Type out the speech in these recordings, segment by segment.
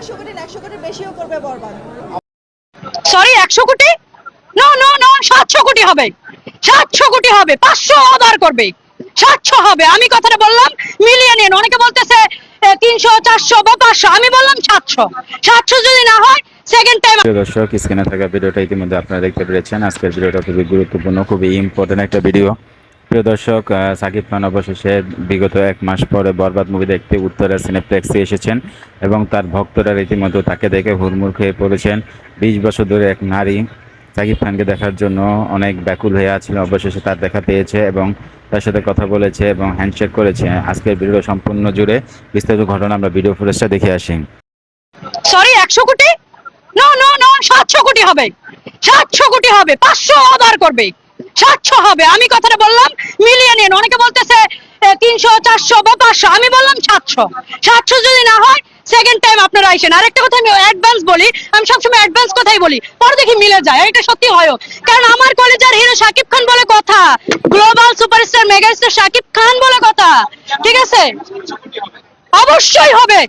একশো কোটি একশো কোটির বেশিও করবে বরবাদ। সরি একশো কোটি? নো নো নো সাতশো কোটি হবে। সাতশো কোটি হবে পাঁচশো আবার করবে। সাতশো হবে। আমি কথাটা বললাম মিলিয়ন অনেকে বলতেছে তিনশো চারশো বা পাঁচশো। আমি বললাম সাতশো। সাতশো যদি না হয় সেকেন্ড টাইম দর্শক স্ক্রিনে থাকা ভিডিওটা ইতিমধ্যে আপনারা দেখতে পেরেছেন। আজকের ভিডিওটা খুবই গুরুত্বপূর্ণ খুবই ইম্পর্টেন্ট একটা ভিডিও প্রিয় দর্শক সাকিব খান অবশেষে বিগত এক মাস পরে বরবাদ মুভি দেখতে উত্তরা সিনেপ্লেক্সে এসেছেন এবং তার ভক্তরা রীতিমতো তাকে দেখে হুড়মুড় খেয়ে পড়েছেন। বিশ বছর ধরে এক নারী সাকিব খানকে দেখার জন্য অনেক ব্যাকুল হয়ে আছিল অবশেষে তার দেখা পেয়েছে এবং তার সাথে কথা বলেছে এবং হ্যান্ডশেক করেছে। আজকের ভিডিও সম্পূর্ণ জুড়ে বিস্তারিত ঘটনা আমরা ভিডিও ফুটেজটা দেখে আসি। সরি একশো কোটি? নো নো নো সাতশো কোটি হবে। সাতশো কোটি হবে, পাঁচশো আবার করবে। সাতশো হবে। আমি কথাটা বললাম মিলিয়ে মিলিয়ন অনেকে বলতেছে তিনশো, চারশো বা পাঁচশো। আমি বললাম সাতশো। সাতশো যদি না হয় সেকেন্ড টাইম আপনারা আইসেন। আরেকটা কথা আমি অ্যাডভান্স বলি। আমি সবসময় অ্যাডভান্স কথাই বলি। পরে দেখি মিলে যায়। এটা সত্যি হয় কারণ আমার কলেজের হিরো শাকিব খান বলে কথা। Global superstar megastar Shakib Khan বলে কথা। ঠিক আছে? অবশ্যই হবে।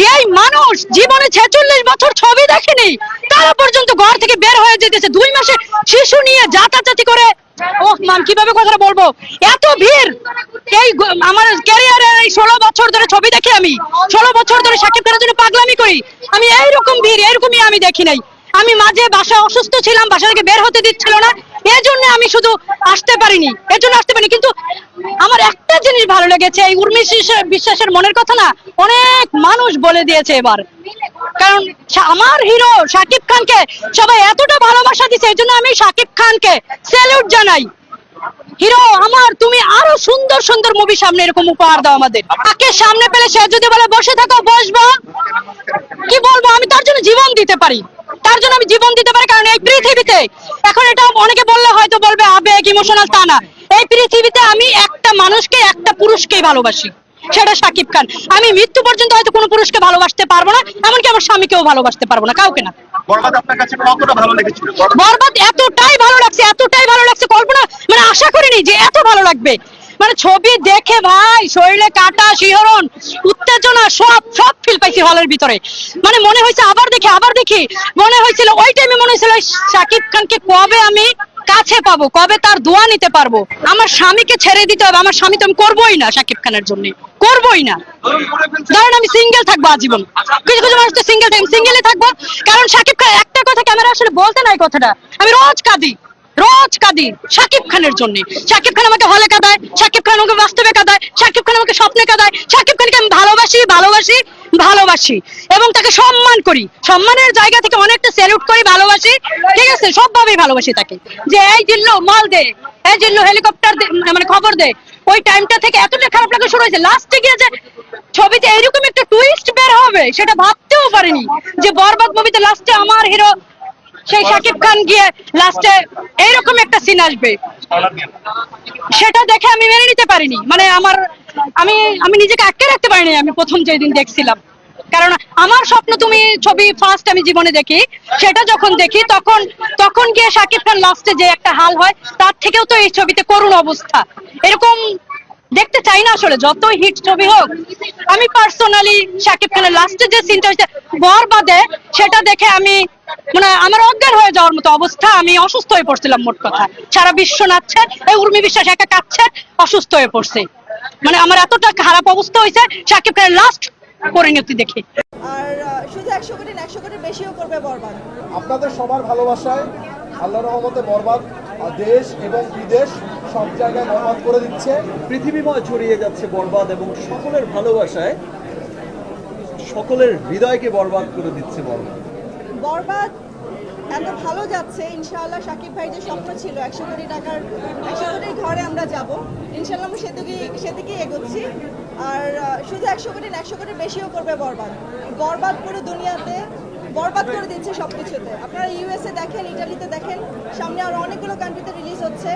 যেই মানুষ জীবনে ছেচল্লিশ বছর ছবি দেখেনি তারা পর্যন্ত ঘর থেকে বের হয়ে যেতেছে। দুই মাসে শিশু নিয়ে যাতাযাতি করে। ও মান কীভাবে কথাটা বলব? এত ভিড়! এই আমার ক্যারিয়ারের এই ষোলো বছর ধরে ছবি দেখি আমি। ষোলো বছর ধরে সাকিব খানের জন্য পাগলামি করি। আমি এইরকম ভিড়, এরকমই আমি দেখি নাই। আমি মাঝে বাসা অসুস্থ ছিলাম, বাসা থেকে বের হতে দিচ্ছিল না। এই জন্য আমি শুধু আসতে পারিনি। এর জন্য আসতে পারিনি। কিন্তু আমার একটা জিনিস ভালো লেগেছে, এই উর্মি বিশ্বাসের মনের কথা না, অনেক মানুষ বলে দিয়েছে এবার। কারণ আমার হিরো শাকিব খানকে সবাই এতটা ভালোবাসা দিছে, এই জন্য আমি শাকিব খানকে স্যালুট জানাই। হিরো আমার, তুমি আরও সুন্দর সুন্দর মুভি সামনে এরকম উপহার দাও আমাদের। তাকে সামনে পেলে সে যদি বলে বসে থাকো, বসবো। কি বলব, আমি তার জন্য জীবন দিতে পারি। তার জন্য আমি জীবন দিতে পারি, কারণ এই পৃথিবীতে, এখন এটা অনেকে বললে হয়তো বলবে, আবেগ ইমোশনাল তা না। এই পৃথিবীতে আমি একটা মানুষকে, একটা পুরুষকেই ভালোবাসি। সেটা সাকিব খান। আমি মৃত্যু পর্যন্ত হয়তো কোনো পুরুষকে ভালোবাসতে পারব না এমনকি আমার স্বামীকেও ভালোবাসতে পারব না কাউকে না। বরবাদ এতটাই ভালো লাগছে এতটাই ভালো লাগছে কল্পনা মানে আশা করিনি যে এত ভালো লাগবে। মানে ছবি দেখে ভাই শরীরে কাটা শিহরণ উত্তেজনা সব সব ফিল পাইছি হলের ভিতরে। মানে মনে হয়েছে আবার দেখি আবার দেখি। মনে হয়েছিল ওই টাইমে মনে হয়েছিল শাকিব খানকে কবে আমি কাছে পাবো? কবে তার দোয়া নিতে পারব? আমার স্বামীকে ছেড়ে দিতে হবে আমার স্বামী তো আমি করবোই না শাকিব খানের জন্য। করবোই না। ধরেন আমি সিঙ্গেল থাকব আজীবন। কিছু কিছু মানুষ তো সিঙ্গেল থাকবে সিঙ্গেলে থাকব। কারণ শাকিব খান একটা কথা ক্যামেরা আসলে বলতে নাই কথাটা। আমি রোজ কাঁদি রোজ কাঁদি শাকিব খানের জন্য। শাকিব খান আমাকে হলে কাঁদায় শাকিব খান আমাকে বাস্তবে কাঁদায় শাকিব খান আমাকে স্বপ্নে কাঁদায়। শাকিব খানকে আমি ভালোবাসি ভালোবাসি ভালোবাসি এবং তাকে সম্মান করি। সম্মানের জায়গা থেকে অনেকটা স্যালুট করি ভালোবাসি। ঠিক আছে? সবভাবেই ভালোবাসি তাকে। যে এই জিল্লু মাল দে। এই জিল্লু হেলিকপ্টার দে মানে খবর দে। ওই টাইমটা থেকে এতটা খারাপ লাগা শুরু হয়েছে। লাস্টে গিয়ে যে ছবিতে এরকম একটা টুইস্ট বের হবে, সেটা ভাবতেও পারিনি যে বরবাদ মুভিতে লাস্টে আমার হিরো সেই শাকিব খান গিয়ে লাস্টে এইরকম একটা সিন আসবে। সেটা দেখে আমি মেনে নিতে পারিনি। মানে আমার, আমি আমি নিজেকে আটকে রাখতে পারিনি আমি প্রথম যেদিন দেখছিলাম। কারণ আমার স্বপ্ন তুমি ছবি ফার্স্ট আমি জীবনে দেখি, সেটা যখন দেখি তখন তখন গিয়ে শাকিব খান লাস্টে যে একটা হাল হয়, তার থেকেও তো এই ছবিতে করুণ অবস্থা। এরকম দেখতে চাই না আসলে যত হিট ছবি হোক। আমি পার্সোনালি শাকিব খানের লাস্টে যে সিনটা হয়েছে বরবাদে সেটা দেখে আমি মানে আমার অজ্ঞান হয়ে যাওয়ার মতো অবস্থা, আমি অসুস্থ হয়ে পড়ছিলাম মোট কথা। সারা বিশ্ব নাচছে, এই উর্মি বিশ্বাস একা কাঁদছে, অসুস্থ হয়ে পড়ছে। মানে আমার এতটা খারাপ অবস্থা হয়েছে শাকিব খানের লাস্ট পরিণতি দেখে। আর শুধু একশো কোটি একশো কোটির বেশিও করবে বরবাদ। আপনাদের সবার ভালোবাসায় আল্লাহ রহমতে বরবাদ দেশ এবং বিদেশ সব জায়গায় বরবাদ করে দিচ্ছে। পৃথিবীময় ছড়িয়ে যাচ্ছে বরবাদ এবং সকলের ভালোবাসায় সকলের হৃদয়কে বরবাদ করে দিচ্ছে বরবাদ। বরবাদ এত ভালো যাচ্ছে ইনশাআল্লাহ শাকিব ভাই যে স্বপ্ন ছিল একশো কোটি টাকার একশো কোটির ঘরে আমরা যাব। ইনশাআল্লাহ আমরা সেদিকে সেদিকেই এগোচ্ছি। আর শুধু একশো কোটি একশো কোটির বেশিও করবে বরবাদ। বরবাদ পুরো দুনিয়াতে বরবাদ করে দিচ্ছে সব কিছুতে আপনারা ইউএসএ দেখেন ইটালিতে দেখেন, সামনে আরও অনেকগুলো কান্ট্রিতে রিলিজ হচ্ছে।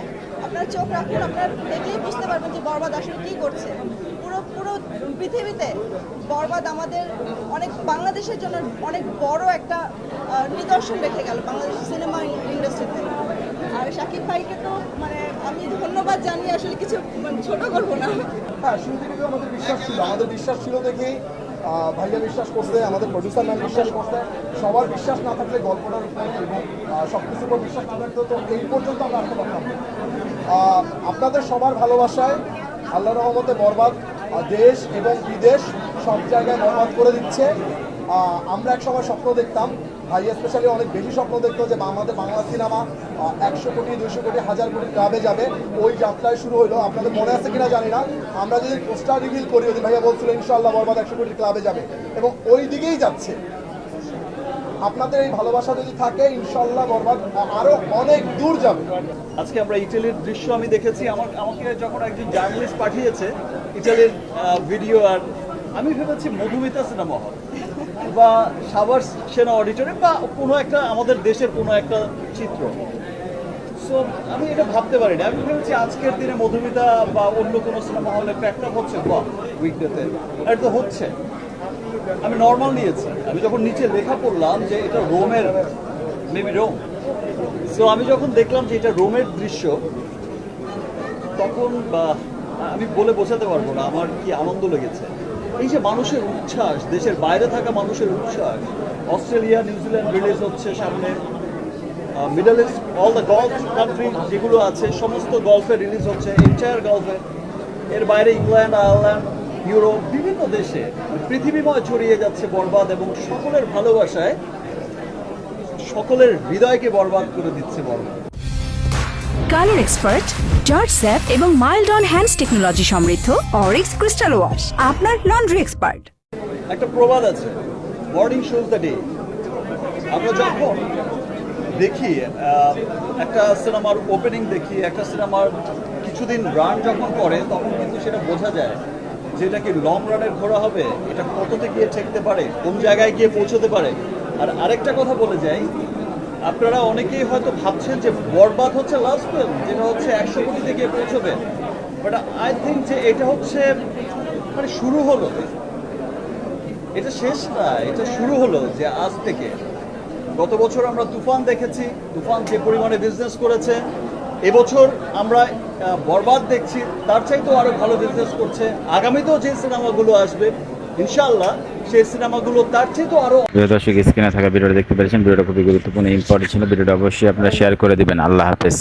আপনারা চোখ রাখুন, আপনারা দেখলেই বুঝতে পারবেন যে বরবাদ আসলে কী করছে। পুরো পৃথিবীতে বরবাদ আমাদের অনেক বাংলাদেশের জন্য অনেক বড় একটা নিদর্শন রেখে গেল বাংলাদেশ সিনেমা ইন্ডাস্ট্রিতে। আর শাকিব ভাইকে তো মানে আমি ধন্যবাদ জানিয়ে আসলে কিছু মানে ছোট করব না। হ্যাঁ আমাদের বিশ্বাস ছিল আমাদের বিশ্বাস ছিল আহ, ভাইয়া বিশ্বাস করছে আমাদের প্রডিউসার ম্যাম বিশ্বাস করছে। সবার বিশ্বাস না থাকলে গল্পটার উপর এবং সব কিছুর উপর বিশ্বাস না থাকলে তো এই পর্যন্ত আমরা আসতে পারতাম আপনাদের সবার ভালোবাসায় আল্লাহ রহমতে বরবাদ। দেশ এবং বিদেশ সব জায়গায় বরবাদ করে দিচ্ছে। আমরা এক সময় স্বপ্ন দেখতাম, ভাই স্পেশালি অনেক বেশি স্বপ্ন দেখতো যে আমাদের বাংলা সিনেমা একশো কোটি দুশো কোটি, হাজার কোটি ক্লাবে যাবে। ওই যাত্রায় শুরু হলো আপনাদের মনে আছে কিনা জানি না। আমরা যদি পোস্টার রিভিল করি ওই ভাইয়া বলছিল ইনশাল্লাহ বরবাদ একশো কোটি ক্লাবে যাবে। এবং ওই দিকেই যাচ্ছে। আপনাদের এই ভালোবাসা যদি থাকে ইনশাল্লাহ বরবাদ আরও অনেক দূর যাবে। আজকে আমরা ইটালির দৃশ্য আমি দেখেছি। আমার, আমাকে যখন একজন জার্নালিস্ট পাঠিয়েছে ইটালির ভিডিও আর আমি ভেবেছি মধুমিতা সিনেমা হল। বা সাভার সেনা অডিটরিয়াম বা কোনো একটা আমাদের দেশের কোনো একটা চিত্র। সো আমি এটা ভাবতে পারিনি। আমি ভেবেছি আজকের দিনে মধুমিতা বা অন্য কোনো সিনেমা হলে প্যাকটা হচ্ছে বা উইকডেতে এটা তো হচ্ছে। আমি নর্মাল নিয়েছি। আমি যখন নিচে লেখা পড়লাম যে এটা রোমের মেবি রোম সো আমি যখন দেখলাম যে এটা রোমের দৃশ্য, তখন আমি বলে বোঝাতে পারব না, আমার কি আনন্দ লেগেছে। এই যে মানুষের উচ্ছ্বাস, দেশের বাইরে থাকা মানুষের উচ্ছ্বাস, অস্ট্রেলিয়া নিউজিল্যান্ড রিলিজ হচ্ছে সামনে Middle East all the Gulf country যেগুলো আছে, সমস্ত গল্ফে রিলিজ হচ্ছে এন্টায়ার গল্ফে এর বাইরে ইংল্যান্ড, আয়ারল্যান্ড ইউরোপ বিভিন্ন দেশে পৃথিবীময় ছড়িয়ে যাচ্ছে বরবাদ এবং সকলের ভালোবাসায় সকলের হৃদয়কে বরবাদ করে দিচ্ছে বরবাদ। কালার এক্সপার্ট জর্জ স্যাপ এবং মাইল্ড অন হ্যান্ডস টেকনোলজি সমৃদ্ধ অরিক্স ক্রিস্টাল ওয়াশ আপনার লন্ড্রি এক্সপার্ট। একটা প্রবাদ আছে মর্নিং শোজ দ্য ডে আমরা যখন দেখি একটা সিনেমার ওপেনিং দেখি একটা সিনেমার কিছুদিন রান যখন করে তখন কিন্তু সেটা বোঝা যায় যে এটা কি লং রানের ঘোরা হবে, এটা কততে গিয়ে ঠেকতে পারে, কোন জায়গায় গিয়ে পৌঁছতে পারে? আর আরেকটা কথা বলে যাই, আপনারা অনেকেই হয়তো ভাবছেন যে বরবাদ হচ্ছে লাস্ট ফিল্ম যেটা হচ্ছে একশো কোটিতে গিয়ে পৌঁছবে। বাট আই থিঙ্ক যে এটা হচ্ছে মানে শুরু হলো। এটা শেষ না, এটা শুরু হলো যে আজ থেকে। গত বছর আমরা তুফান দেখেছি, তুফান যে পরিমাণে বিজনেস করেছে এবছর আমরা বরবাদ দেখছি। তার চাইতেও আরও ভালো বিজনেস করছে। আগামীতেও যে সিনেমাগুলো আসবে, ইনশাআল্লাহ সেই সিনেমাগুলো তার চাইতেও আরও প্রিয় দর্শক স্ক্রিনে থাকা ভিডিওটা দেখতে পেরেছেন। ভিডিওটা খুবই গুরুত্বপূর্ণ ইম্পর্টেন্ট ছিল। ভিডিওটা অবশ্যই আপনারা শেয়ার করে দিবেন। আল্লাহ হাফেজ।